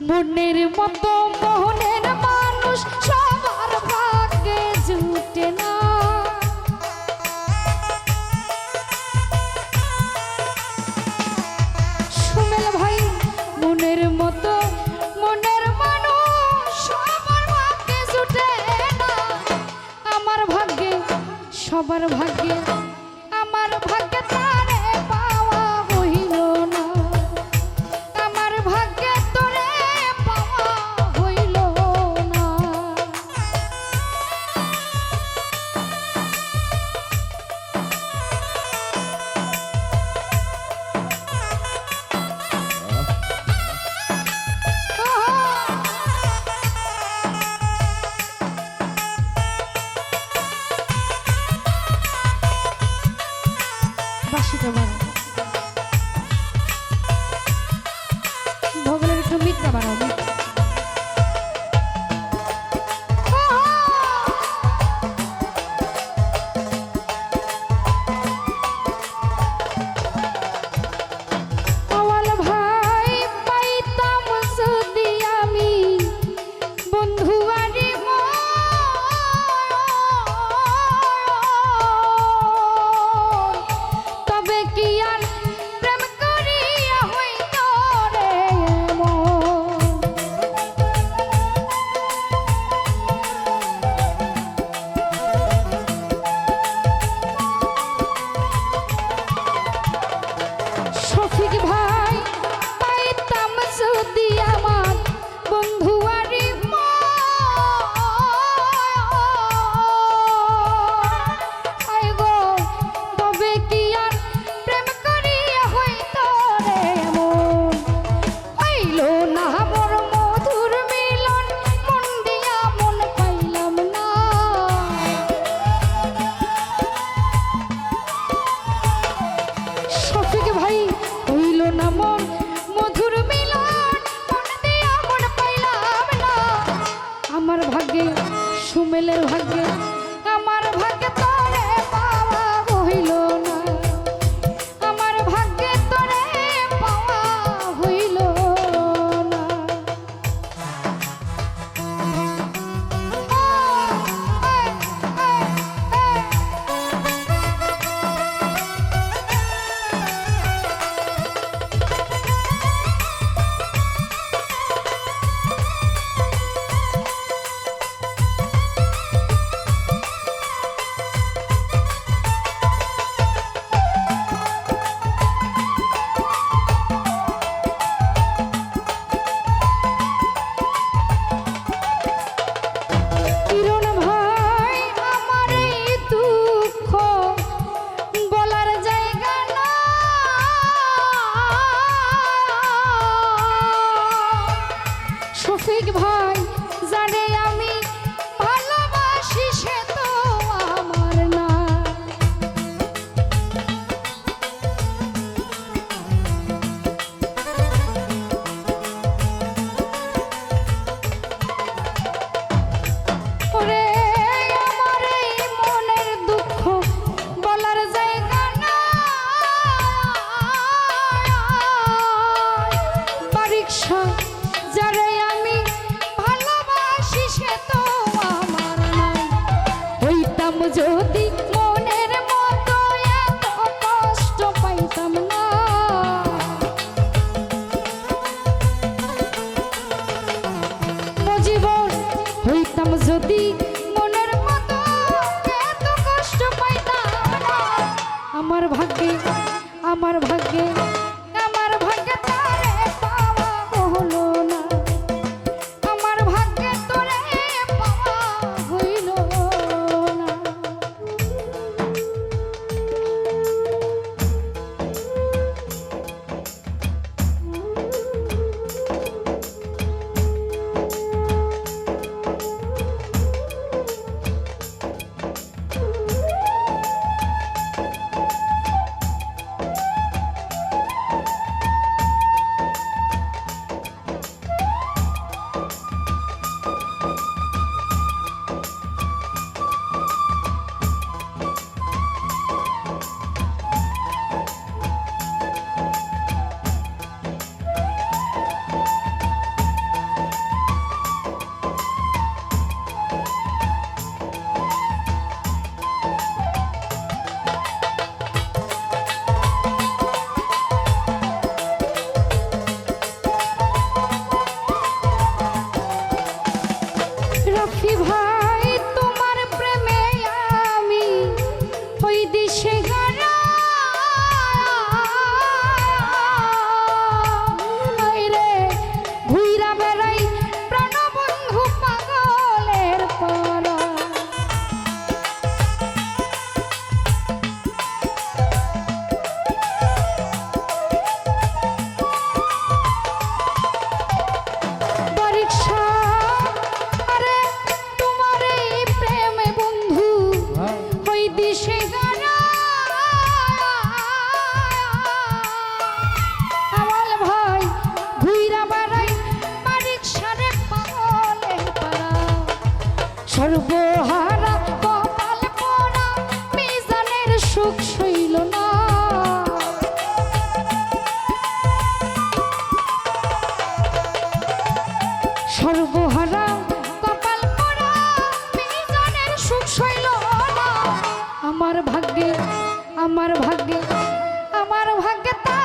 মনের মতো মোহনের মানুষ, সবার ভাগ্যে জুটে না। সুমেল ভাই, মনের মতো মনের মানুষ, সবার ভাগ্যে জুটে না। আমার ভাগ্যে, সবার ভাগ্যে পাশে দেওয়া Tuhan. পাইতাম যদি মনের মতো এত কষ্ট পাইতাম না। জীবন হইতাম যদি মনের মতো এত কষ্ট পাইতাম না। আমার ভাগ্যে আমার ভাগ্যে Steve Hart. সুখ না। সর্বহারা সুখ আমার ভাগ্যে আমার ভাগ্যে আমার ভাগ্যে তা